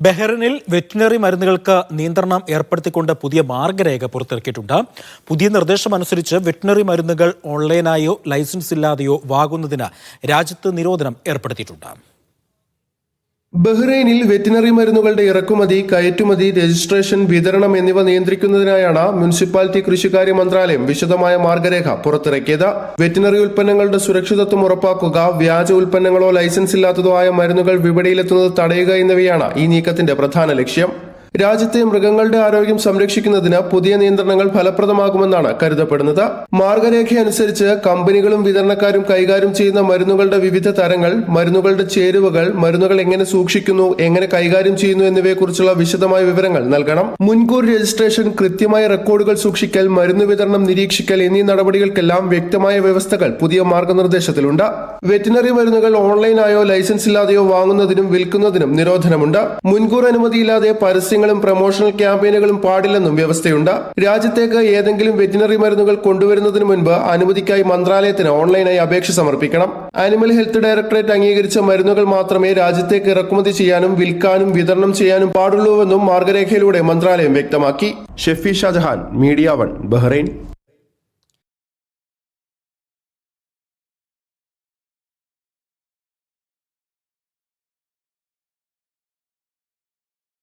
ബഹ്റിനിൽ veterinary മരുന്നുകൾക്ക് നിയന്ത്രണം ഏർപ്പെടുത്തിക്കൊണ്ട് പുതിയ മാർഗരേഖ പുറത്തിറക്കിയിട്ടുണ്ട്. പുതിയ നിർദ്ദേശമനുസരിച്ച് വെറ്റിനറി മരുന്നുകൾ ഓൺലൈനായോ ലൈസൻസ് ഇല്ലാതെയോ വാങ്ങുന്നതിന് രാജ്യത്ത് നിരോധനം ഏർപ്പെടുത്തിയിട്ടുണ്ട്. ബഹ്റൈനിൽ വെറ്റിനറി മരുന്നുകളുടെ ഇറക്കുമതി കയറ്റുമതി രജിസ്ട്രേഷൻ വിതരണം എന്നിവ നിയന്ത്രിക്കുന്നതിനായാണ് മുനിസിപ്പാലിറ്റി കൃഷികാര്യ മന്ത്രാലയം വിശദമായ മാർഗരേഖ പുറത്തിറക്കിയത്. വെറ്റിനറി ഉൽപ്പന്നങ്ങളുടെ സുരക്ഷിതത്വം ഉറപ്പാക്കുക വ്യാജ ഉൽപ്പന്നങ്ങളോ ലൈസൻസ് ഇല്ലാത്തതോ ആയ മരുന്നുകൾ വിപണിയിലെത്തുന്നത് തടയുക എന്നിവയാണ് ഈ നീക്കത്തിന്റെ പ്രധാന ലക്ഷ്യം. രാജ്യത്തെ മൃഗങ്ങളുടെ ആരോഗ്യം സംരക്ഷിക്കുന്നതിന് പുതിയ നിയന്ത്രണങ്ങൾ ഫലപ്രദമാകുമെന്നാണ് കരുതപ്പെടുന്നത്. മാർഗരേഖ അനുസരിച്ച് കമ്പനികളും വിതരണക്കാരും കൈകാര്യം ചെയ്യുന്ന മരുന്നുകളുടെ വിവിധ തരങ്ങൾ മരുന്നുകളുടെ ചേരുവകൾ മരുന്നുകൾ എങ്ങനെ സൂക്ഷിക്കുന്നു എങ്ങനെ കൈകാര്യം ചെയ്യുന്നു എന്നിവയെക്കുറിച്ചുള്ള വിശദമായ വിവരങ്ങൾ നൽകണം. മുൻകൂർ രജിസ്ട്രേഷൻ കൃത്യമായ റെക്കോർഡുകൾ സൂക്ഷിക്കൽ മരുന്ന് വിതരണം നിരീക്ഷിക്കൽ എന്നീ നടപടികൾക്കെല്ലാം വ്യക്തമായ വ്യവസ്ഥകൾ പുതിയ മാർഗനിർദ്ദേശത്തിലുണ്ട്. വെറ്റിനറി മരുന്നുകൾ ഓൺലൈനായോ ലൈസൻസ് ഇല്ലാതെയോ വാങ്ങുന്നതിനും വിൽക്കുന്നതിനും നിരോധനമുണ്ട്. മുൻകൂർ അനുമതിയില്ലാതെ പരസ്യങ്ങളും പ്രൊമോഷണൽ ക്യാമ്പയിനുകളും പാടില്ലെന്നും വ്യവസ്ഥയുണ്ട്. രാജ്യത്തേക്ക് ഏതെങ്കിലും വെറ്റിനറി മരുന്നുകൾ കൊണ്ടുവരുന്നതിന് മുൻപ് അനുമതിക്കായി മന്ത്രാലയത്തിന് ഓൺലൈനായി അപേക്ഷ സമർപ്പിക്കണം. ആനിമൽ ഹെൽത്ത് ഡയറക്ടറേറ്റ് അംഗീകരിച്ച മരുന്നുകൾ മാത്രമേ രാജ്യത്തേക്ക് ഇറക്കുമതി ചെയ്യാനും വിൽക്കാനും വിതരണം ചെയ്യാനും പാടുള്ളൂവെന്നും മാർഗരേഖയിലൂടെ മന്ത്രാലയം വ്യക്തമാക്കി. Shefi Shahjahan media one Bahrain.